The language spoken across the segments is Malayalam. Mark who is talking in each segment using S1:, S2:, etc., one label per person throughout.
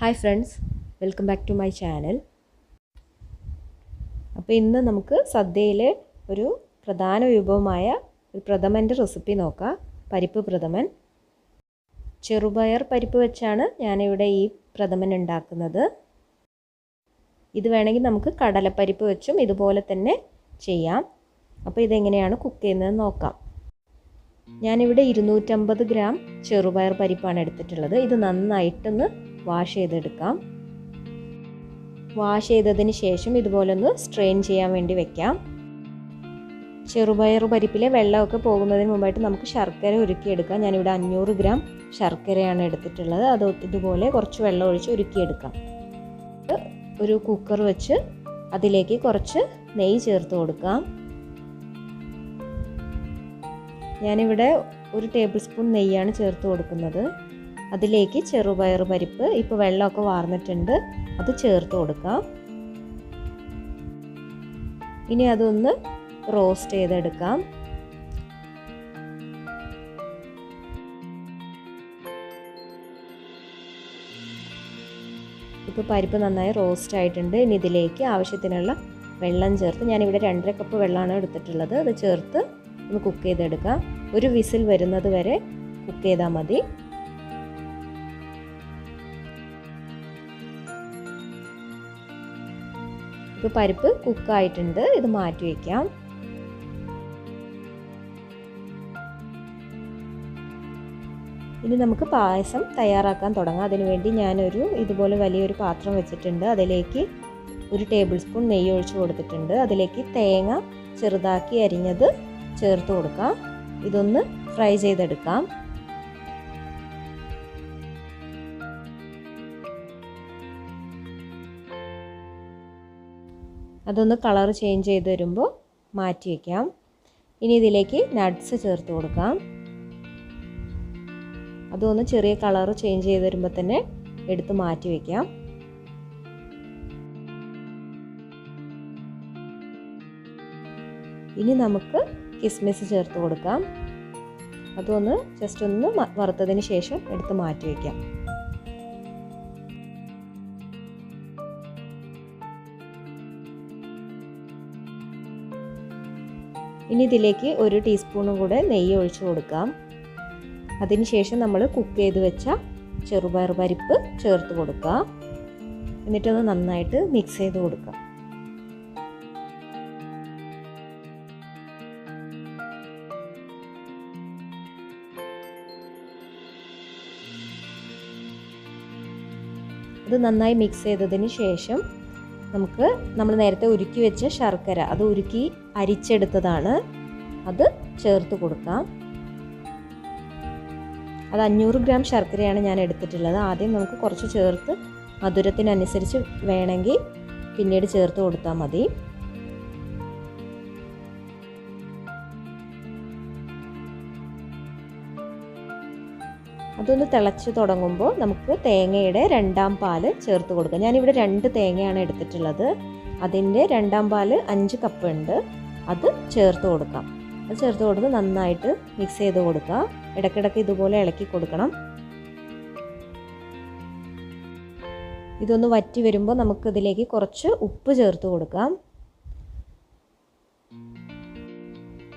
S1: Hi friends welcome back to my channel. അപ്പോൾ ഇന്ന് നമുക്ക് സദ്യയിലെ ഒരു പ്രധാന വിഭവമായ ഒരു പ്രഥമന്റെ റെസിപ്പി നോക്കാം. പരിപ്പ് പ്രഥമൻ. ചെറുപയർ പരിപ്പ് വെച്ചാണ് ഞാനിവിടെ ഈ പ്രഥമൻ ഉണ്ടാക്കുന്നത്. ഇത് വേണമെങ്കിൽ നമുക്ക് കടലപ്പരിപ്പ് വെച്ചും ഇതുപോലെ തന്നെ ചെയ്യാം. അപ്പോൾ ഇതെങ്ങനെയാണ് കുക്ക് ചെയ്യുന്നത് നോക്കാം. ഞാനിവിടെ ഇരുന്നൂറ്റമ്പത് ഗ്രാം ചെറുപയർ പരിപ്പാണ് എടുത്തിട്ടുള്ളത്. ഇത് നന്നായിട്ടൊന്ന് വാഷ് ചെയ്തെടുക്കാം. വാഷ് ചെയ്തതിന് ശേഷം ഇതുപോലൊന്ന് സ്ട്രെയിൻ ചെയ്യാൻ വേണ്ടി വെക്കാം. ചെറുപയർ പരിപ്പിലെ വെള്ളമൊക്കെ പോകുന്നതിന് മുമ്പായിട്ട് നമുക്ക് ശർക്കര ഉരുക്കിയെടുക്കാം. ഞാനിവിടെ അഞ്ഞൂറ് ഗ്രാം ശർക്കരയാണ് എടുത്തിട്ടുള്ളത്. അത് ഇതുപോലെ കുറച്ച് വെള്ളം ഒഴിച്ച് ഉരുക്കിയെടുക്കാം. ഒരു കുക്കർ വെച്ച് അതിലേക്ക് കുറച്ച് നെയ്യ് ചേർത്ത് കൊടുക്കാം. ഞാനിവിടെ ഒരു ടേബിൾ സ്പൂൺ നെയ്യാണ് ചേർത്ത് കൊടുക്കുന്നത്. അതിലേക്ക് ചെറുപയർ പരിപ്പ് ഇപ്പോൾ വെള്ളമൊക്കെ വാർന്നിട്ടുണ്ട്. അത് ചേർത്ത് കൊടുക്കാം. ഇനി അതൊന്ന് റോസ്റ്റ് ചെയ്തെടുക്കാം. ഇപ്പോൾ പരിപ്പ് നന്നായി റോസ്റ്റ് ആയിട്ടുണ്ട്. ഇനി ഇതിലേക്ക് ആവശ്യത്തിനുള്ള വെള്ളം ചേർത്ത് ഞാനിവിടെ രണ്ടര കപ്പ് വെള്ളമാണ് എടുത്തിട്ടുള്ളത്. അത് ചേർത്ത് ഒന്ന് കുക്ക് ചെയ്തെടുക്കാം. ഒരു വിസിൽ വരുന്നത് വരെ കുക്ക് ചെയ്താൽ മതി. ഇപ്പോൾ പരിപ്പ് കുക്കായിട്ടുണ്ട്. ഇത് മാറ്റി വയ്ക്കാം ഇനി നമുക്ക് പായസം തയ്യാറാക്കാൻ തുടങ്ങാം. അതിനുവേണ്ടി ഞാനൊരു ഇതുപോലെ വലിയൊരു പാത്രം വെച്ചിട്ടുണ്ട്. അതിലേക്ക് ഒരു ടേബിൾ സ്പൂൺ നെയ്യ് ഒഴിച്ച് കൊടുത്തിട്ടുണ്ട്. അതിലേക്ക് തേങ്ങ ചെറുതാക്കി അരിഞ്ഞത് ചേർത്ത് കൊടുക്കാം. ഇതൊന്ന് ഫ്രൈ ചെയ്തെടുക്കാം. അതൊന്ന് കളർ ചേഞ്ച് ചെയ്ത് വരുമ്പോൾ മാറ്റി വയ്ക്കാം ഇനി ഇതിലേക്ക് നട്ട്സ് ചേർത്ത് കൊടുക്കാം. അതൊന്ന് ചെറിയ കളർ ചേഞ്ച് ചെയ്ത് വരുമ്പോൾ തന്നെ എടുത്ത് മാറ്റി വയ്ക്കാം ഇനി നമുക്ക് കിസ്മിസ് ചേർത്ത് കൊടുക്കാം. അതൊന്ന് ജസ്റ്റ് ഒന്ന് വറുത്തതിന് ശേഷം എടുത്ത് മാറ്റി വയ്ക്കാം ഇനി ഇതിലേക്ക് ഒരു ടീസ്പൂണും കൂടെ നെയ്യ് ഒഴിച്ചു കൊടുക്കാം. അതിനുശേഷം നമ്മൾ കുക്ക് ചെയ്ത് വെച്ച ചെറുപയർ പരിപ്പ് ചേർത്ത് കൊടുക്കുക എന്നിട്ടത് നന്നായിട്ട് മിക്സ് ചെയ്ത് കൊടുക്കുക ഇത് നന്നായി മിക്സ് ചെയ്തതിന് ശേഷം നമുക്ക് നമ്മൾ നേരത്തെ ഉരുക്കി വെച്ച ശർക്കര അത് ഉരുക്കി അരിച്ചെടുത്തതാണ്. അത് ചേർത്ത് കൊടുക്കാം. അത് അഞ്ഞൂറ് ഗ്രാം ശർക്കരയാണ് ഞാൻ എടുത്തിട്ടുള്ളത്. ആദ്യം നമുക്ക് കുറച്ച് ചേർത്ത് മധുരത്തിനനുസരിച്ച് വേണമെങ്കിൽ പിന്നീട് ചേർത്ത് കൊടുത്താൽ മതി. അതൊന്ന് തിളച്ച് തുടങ്ങുമ്പോൾ നമുക്ക് തേങ്ങയുടെ രണ്ടാം പാൽ ചേർത്ത് കൊടുക്കാം. ഞാനിവിടെ രണ്ട് തേങ്ങയാണ് എടുത്തിട്ടുള്ളത്. അതിന്റെ രണ്ടാം പാൽ അഞ്ച് കപ്പ് ഉണ്ട് അത് ചേർത്ത് കൊടുക്കാം. അത് ചേർത്ത് കൊടുത്ത് നന്നായിട്ട് മിക്സ് ചെയ്ത് കൊടുക്കുക. ഇടയ്ക്കിടയ്ക്ക് ഇതുപോലെ ഇളക്കി കൊടുക്കണം. ഇതൊന്ന് വറ്റി വരുമ്പോൾ നമുക്ക് ഇതിലേക്ക് കുറച്ച് ഉപ്പ് ചേർത്ത് കൊടുക്കാം.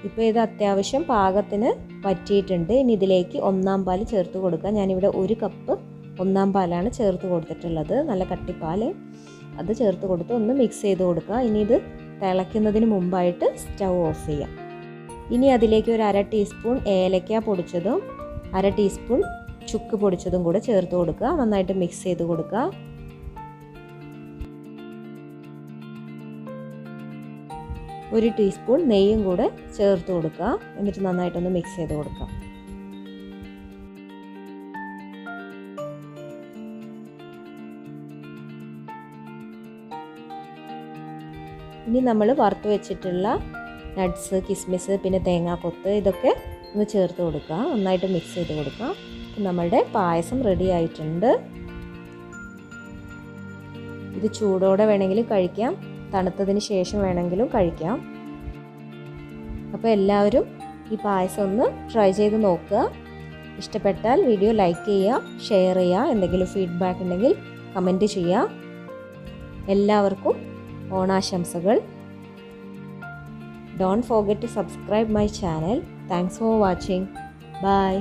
S1: ഇപ്പോൾ ഇത് അത്യാവശ്യം പാകത്തിന് വറ്റിയിട്ടുണ്ട്. ഇനി ഇതിലേക്ക് ഒന്നാം പാൽ ചേർത്ത് കൊടുക്കാം ഞാനിവിടെ ഒരു കപ്പ് ഒന്നാം പാലാണ് ചേർത്ത് കൊടുത്തിട്ടുള്ളത്. നല്ല കട്ടിപ്പാൽ അത് ചേർത്ത് കൊടുത്ത് ഒന്ന് മിക്സ് ചെയ്ത് കൊടുക്കുക. ഇനി ഇത് തിളയ്ക്കുന്നതിന് മുമ്പായിട്ട് സ്റ്റൗ ഓഫ് ചെയ്യാം. ഇനി അതിലേക്ക് ഒരു അര ടീസ്പൂൺ ഏലക്ക പൊടിച്ചതും അര ടീസ്പൂൺ ചുക്ക് പൊടിച്ചതും കൂടെ ചേർത്ത് കൊടുക്കുക. നന്നായിട്ട് മിക്സ് ചെയ്ത് കൊടുക്കുക. ഒരു ടീസ്പൂൺ നെയ്യും കൂടെ ചേർത്ത് കൊടുക്കുക. എന്നിട്ട് നന്നായിട്ടൊന്ന് മിക്സ് ചെയ്ത് കൊടുക്കുക. ഇനി നമ്മൾ വറുത്ത് വെച്ചിട്ടുള്ള നട്ട്സ് കിസ്മിസ് പിന്നെ തേങ്ങാക്കൊത്ത് ഇതൊക്കെ ഒന്ന് ചേർത്ത് കൊടുക്കുക. നന്നായിട്ട് മിക്സ് ചെയ്ത് കൊടുക്കുക. നമ്മളുടെ പായസം റെഡി ആയിട്ടുണ്ട്. ഇത് ചൂടോടെ വേണമെങ്കിലും കഴിക്കാം. തണുത്തതിന് ശേഷം വേണമെങ്കിലും കഴിക്കാം. അപ്പോൾ എല്ലാവരും ഈ പായസം ഒന്ന് ട്രൈ ചെയ്ത് നോക്കുക. ഇഷ്ടപ്പെട്ടാൽ വീഡിയോ ലൈക്ക് ചെയ്യുക ഷെയർ ചെയ്യുക എന്തെങ്കിലും ഫീഡ്ബാക്ക് ഉണ്ടെങ്കിൽ കമന്റ് ചെയ്യുക. എല്ലാവർക്കും ഓണാശംസകൾ. Don't forget to subscribe my channel thanks for watching bye